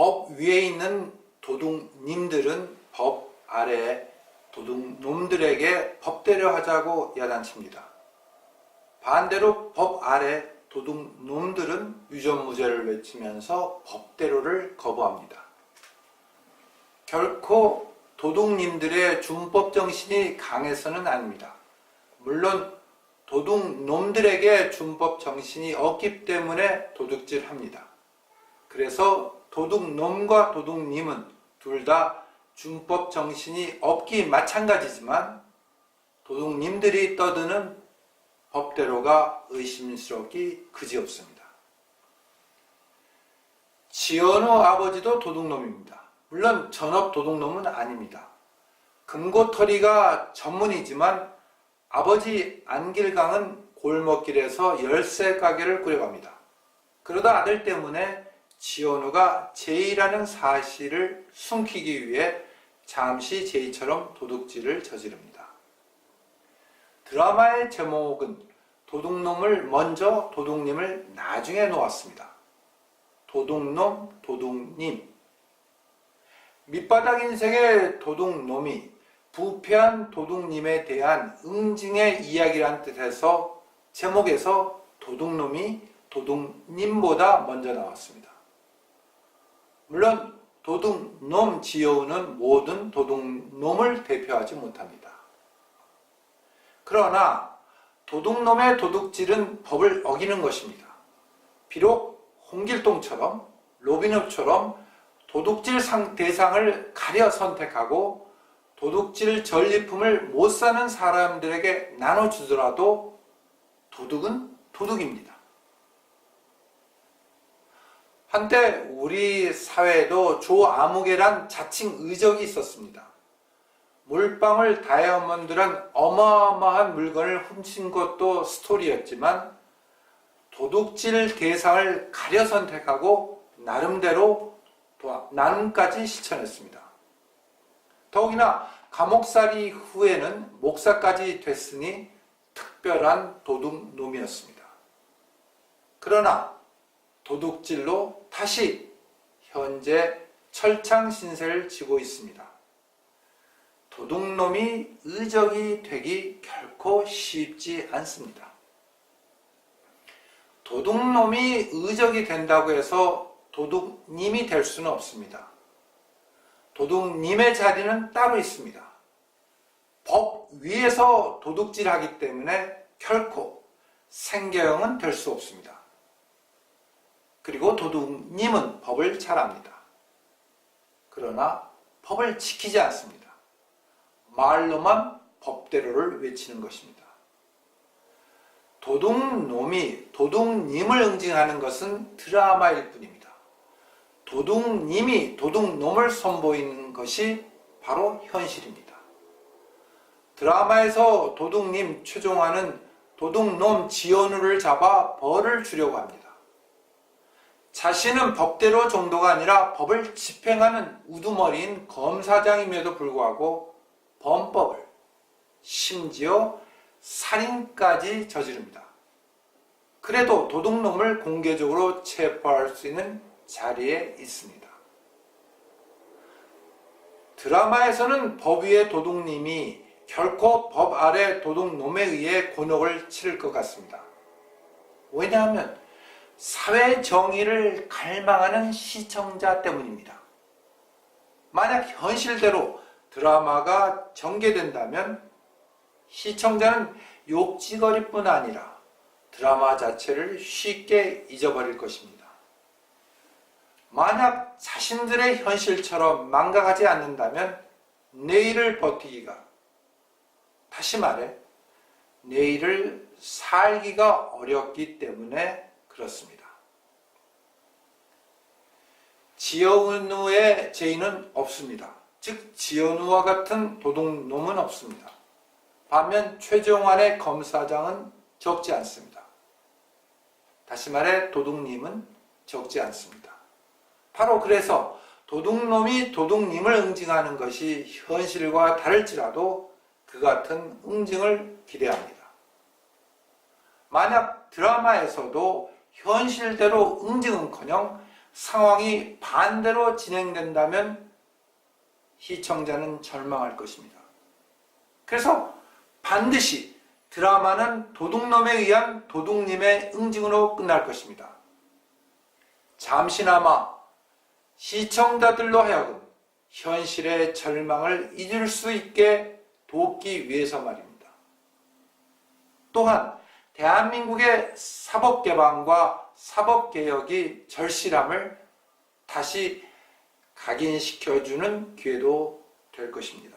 법 위에 있는 도둑님들은 법 아래 도둑놈들에게 법대로 하자고 야단칩니다. 반대로 법 아래 도둑놈들은 유전무죄를 외치면서 법대로를 거부합니다. 결코 도둑님들의 준법 정신이 강해서는 아닙니다. 물론 도둑놈들에게 준법 정신이 없기 때문에 도둑질합니다. 그래서 도둑놈과 도둑님은 둘 다 준법 정신이 없기 마찬가지지만 도둑님들이 떠드는 법대로가 의심스럽기 그지없습니다. 지연우 아버지도 도둑놈입니다. 물론 전업 도둑놈은 아닙니다. 금고털이가 전문이지만 아버지 안길강은 골목길에서 열쇠 가게를 꾸려갑니다. 그러다 아들 때문에 지연우가 제이라는 사실을 숨기기 위해 잠시 제이처럼 도둑질을 저지릅니다. 드라마의 제목은 도둑놈을 먼저 도둑님을 나중에 놓았습니다. 도둑놈, 도둑님. 밑바닥 인생의 도둑놈이 부패한 도둑님에 대한 응징의 이야기란 뜻에서 제목에서 도둑놈이 도둑님보다 먼저 나왔습니다. 물론 도둑놈 지여우는 모든 도둑놈을 대표하지 못합니다. 그러나 도둑놈의 도둑질은 법을 어기는 것입니다. 비록 홍길동처럼 로빈후처럼 도둑질 상 대상을 가려 선택하고 도둑질 전리품을 못 사는 사람들에게 나눠주더라도 도둑은 도둑입니다. 한때 우리 사회에도 조아무개란 자칭 의적이 있었습니다. 물방울 다이아몬드란 어마어마한 물건을 훔친 것도 스토리였지만 도둑질 대상을 가려 선택하고 나름대로 또 나눔까지 실천했습니다. 더욱이나 감옥살이 후에는 목사까지 됐으니 특별한 도둑놈이었습니다. 그러나 도둑질로 다시 현재 철창 신세를 지고 있습니다. 도둑놈이 의적이 되기 결코 쉽지 않습니다. 도둑놈이 의적이 된다고 해서 도둑님이 될 수는 없습니다. 도둑님의 자리는 따로 있습니다. 법 위에서 도둑질하기 때문에 결코 생계형은 될 수 없습니다. 그리고 도둑님은 법을 잘 압니다. 그러나 법을 지키지 않습니다. 말로만 법대로를 외치는 것입니다. 도둑놈이 도둑님을 응징하는 것은 드라마일 뿐입니다. 도둑님이 도둑놈을 선보이는 것이 바로 현실입니다. 드라마에서 도둑님 최종화는 도둑놈 지연우를 잡아 벌을 주려고 합니다. 자신은 법대로 정도가 아니라 법을 집행하는 우두머리인 검사장임에도 불구하고 범법을 심지어 살인까지 저지릅니다. 그래도 도둑놈을 공개적으로 체포할 수 있는 자리에 있습니다. 드라마에서는 법 위의 도둑님이 결코 법 아래 도둑놈에 의해 곤혹을 치를 것 같습니다. 왜냐하면 사회 정의를 갈망하는 시청자 때문입니다. 만약 현실대로 드라마가 전개된다면 시청자는 욕지거리뿐 아니라 드라마 자체를 쉽게 잊어버릴 것입니다. 만약 자신들의 현실처럼 망가가지 않는다면 내일을 버티기가 다시 말해 내일을 살기가 어렵기 때문에 그렇습니다. 지연우의 죄인은 없습니다. 즉 지연우와 같은 도둑놈은 없습니다. 반면 최종환의 검사장은 적지 않습니다. 다시 말해 도둑님은 적지 않습니다. 바로 그래서 도둑놈이 도둑님을 응징하는 것이 현실과 다를지라도 그 같은 응징을 기대합니다. 만약 드라마에서도 현실대로 응징은커녕 상황이 반대로 진행된다면 시청자는 절망할 것입니다. 그래서 반드시 드라마는 도둑놈에 의한 도둑님의 응징으로 끝날 것입니다. 잠시나마 시청자들로 하여금 현실의 절망을 잊을 수 있게 돕기 위해서 말입니다. 또한 대한민국의 사법개방과 사법개혁이 절실함을 다시 각인시켜주는 기회도 될 것입니다.